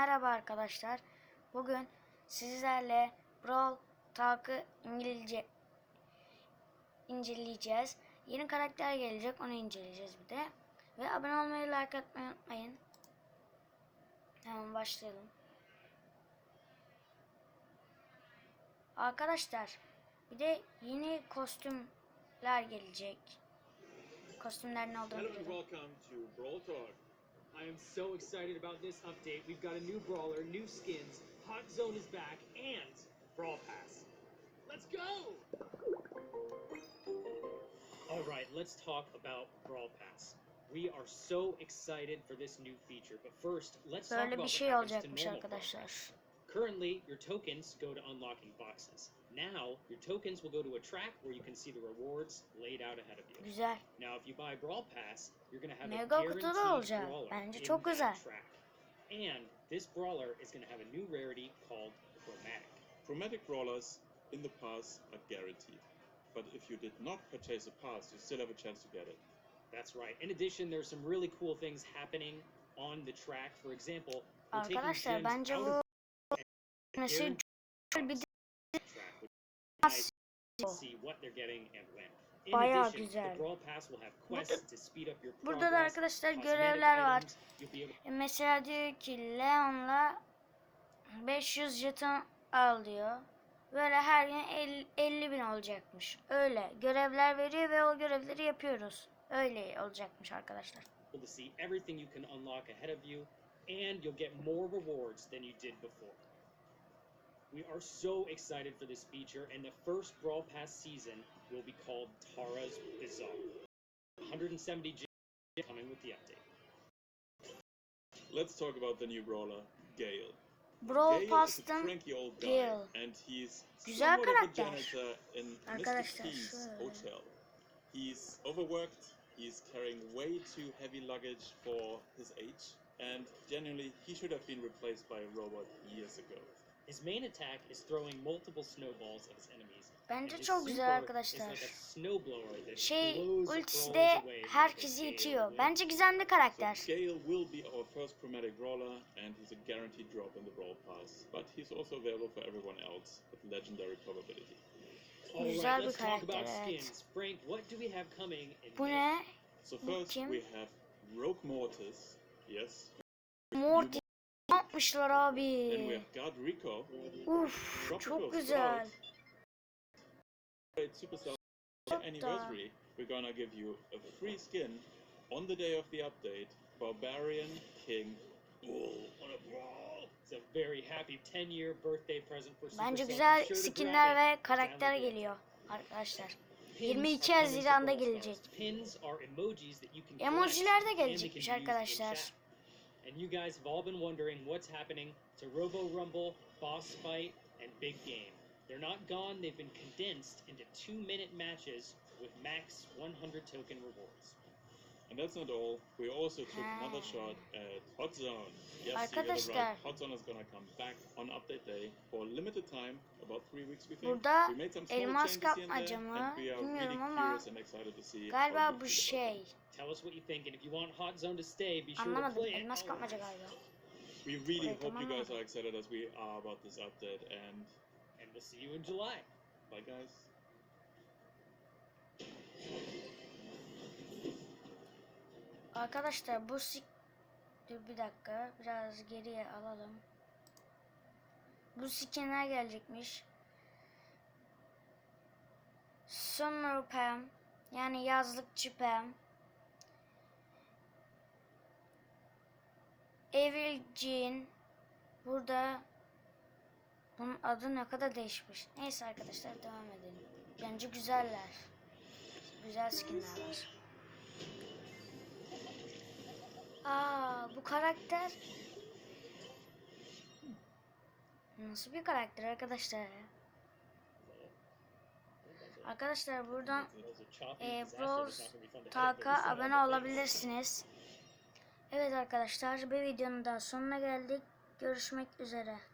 Merhaba arkadaşlar. Bugün sizlerle Brawl Talk'ı İngilizce inceleyeceğiz. Yeni karakter gelecek onu inceleyeceğiz bir de. Ve abone olmayı like atmayı unutmayın. Hemen başlayalım. Arkadaşlar bir de yeni kostümler gelecek. Kostümler ne olduğunu Hello I am so excited about this update. We've got a new brawler, new skins, Hot Zone is back, and Brawl Pass. Let's go! All right, let's talk about Brawl Pass. We are so excited for this new feature, but first, let's talk about bir what şey happens to normal Brawl. Pass. Currently, your tokens go to unlocking boxes. Now, your tokens will go to a track where you can see the rewards laid out ahead of you. Güzel. Now, if you buy Brawl Pass, you're gonna have Mega a kutuda guaranteed olacak. brawler Bence in çok that güzel. track. And this brawler is gonna have a new rarity called Chromatic. Chromatic brawlers in the pass are guaranteed. But if you did not purchase a pass, you still have a chance to get it. That's right. In addition, there's some really cool things happening on the track. For example, we're taking Arkadaşlar gems bence out bu of Mesela guaranteed güzel bir the track, addition, güzel. Burada- da arkadaşlar görevler var. E, Mesela diyor ki Leon'la 500 jeton al diyor. Böyle her gün 50, 50 bin olacakmış. Öyle görevler veriyor ve o görevleri yapıyoruz. Öyle olacakmış arkadaşlar. able to see everything you can unlock ahead of you, and you'll get more rewards than you did before. We are so excited for this feature, and the first Brawl Pass season will be called Tara's Bazaar. 170 gems coming with the update. Let's talk about the new brawler, Gale. Brawl Gale is a cranky old guy, Gale. and he's Güzel somewhat of a janitor in Mr. Arkadaşlar, P's hotel. He's overworked, he's carrying way too heavy luggage for his age, and genuinely, he should have been replaced by a robot years ago. His main attack is throwing multiple snowballs at his enemies. Bence çok güzel arkadaşlar. Şey ultisi de herkesi itiyor. Bence güzel bir karakter. So Gale will be our first chromatic brawler, and he's a guaranteed drop in the Brawl Pass. But he's also available for everyone else with legendary probability. Güzel bir karakter, evet. Bu ne? So first kim? we have Rogue Mortis, yes. Morty ne yapmışlar abi? Uf çok güzel. Anniversary. We're gonna give you a free skin on the day of the update. Barbarian King Bull. It's a very happy 10 year birthday present for Bence güzel skinler ve karakter geliyor arkadaşlar. Pins 22 are coming to Haziran'da gelecek. Emojiler de gelecekmiş arkadaşlar. And you guys have all been wondering what's happening to Robo Rumble, Boss Fight, and Big Game. They're not gone, they've been condensed into two minute matches with max 100 token rewards. And that's not all. We also took another Ah. shot at Hot Zone. Yes, you heard right. Hot Zone is gonna come back on update day for a limited time, about three weeks we think. Burada we made some small elmas changes here and kapmaca there, mı? and we are Bilmiyorum really ama curious and excited to see how Galiba you bu about şey. Tell us what you think, and if you want Hot Zone to stay, be sure to play it. Elmas kapmaca galiba. We really Orayı hope you guys are excited as we are about this update, and And we'll see you in July. bye guys. Arkadaşlar bu sik... Dur bir dakika. Biraz geriye alalım. Bu skinler gelecekmiş. Summer Pam. Yani yazlıkçı Pam. Evil Jean. Burada bunun adı ne kadar değişmiş. Neyse arkadaşlar devam edelim. Bence güzeller. Güzel skinler var. Aa bu karakter nasıl bir karakter arkadaşlar? Arkadaşlar buradan e. Brawl Talk'a abone olabilirsiniz. Evet arkadaşlar bir videonun daha sonuna geldik. Görüşmek üzere.